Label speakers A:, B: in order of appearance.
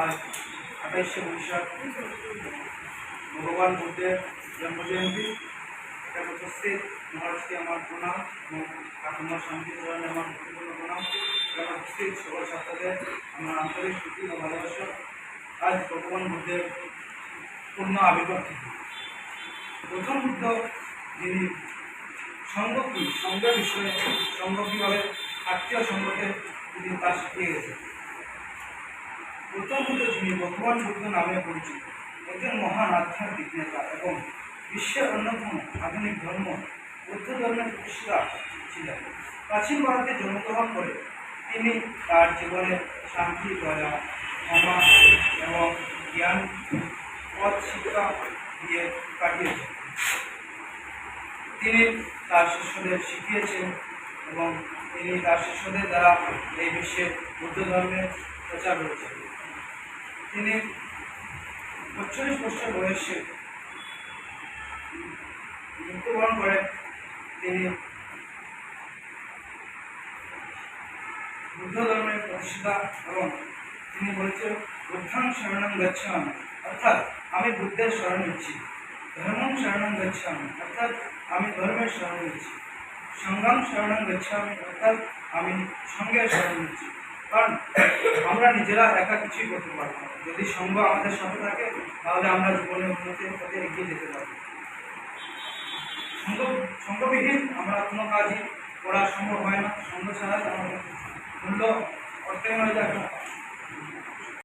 A: আজ আঠাইশে বৈশাখ। ভগবান বুদ্ধের জন্মজয়ন্তী। এটা উপস্থিত। মহারাজকে আমার প্রণাম এবং ঠাকুমার শান্তি চরণে আমার ভক্তিপূর্ণ প্রণাম। এবং উপস্থিত সকল ছাত্রদের আমার আন্তরিক প্রীতি ও ভালোবাসা। আজ ভগবান বুদ্ধের পূর্ণ আবির্ভাব। প্রথম বুদ্ধ যিনি কি সঙ্গের বিষয়ে সঙ্গ কীভাবে আত্মীয় সঙ্গতে তিনি তা শিখিয়ে গেছেন। বুদ্ধ যিনি ভগবান বুদ্ধ নামে পরিচিত, একজন মহান আধ্যাত্মিক নেতা এবং বিশ্বের অন্যতম আধুনিক ধর্ম বৌদ্ধ ধর্মের প্রতিষ্ঠা ছিলেন। প্রাচীন ভারতে জন্মগ্রহণ করে তিনি তার জীবনে শান্তি, দয়া, ক্ষমা এবং জ্ঞান, পথ, শিক্ষা দিয়ে কাটিয়েছেন। তিনি তার শিষ্যদের শিখিয়েছেন এবং তিনি তার শিষ্যদের দ্বারা এই বিশ্বে বৌদ্ধ ধর্মের প্রচার করেছেন। তিনি পঁয়তাল্লিশ বছর বয়সে মৃত্যুবরণ করেন তিনি বুদ্ধ ধর্মের প্রতিষ্ঠা এবং তিনি বলেছেন, বুদ্ধাং শরণং গচ্ছামি। অর্থাৎ, আমি বুদ্ধের শরণ নিচ্ছি ধর্মং শরণং গচ্ছামি, অর্থাৎ, আমি ধর্মের শরণ নিচ্ছি সংগ্রাম শরণং গচ্ছামি, অর্থাৎ, আমি সঙ্গের শরণ নিচ্ছি কারণ আমরা নিজেরা একা কিছুই করতে পারব যদি সঙ্গ আমাদের সাথে থাকে, তাহলে আমরা জীবনের উন্নতির পথে এগিয়ে যেতে পারব। সঙ্গ, সঙ্গবিহীন আমরা কোনো কাজই করা সম্ভব হয় না। সঙ্গ ছাড়া আমাদের মূল্য অর্থে হয়ে যাবে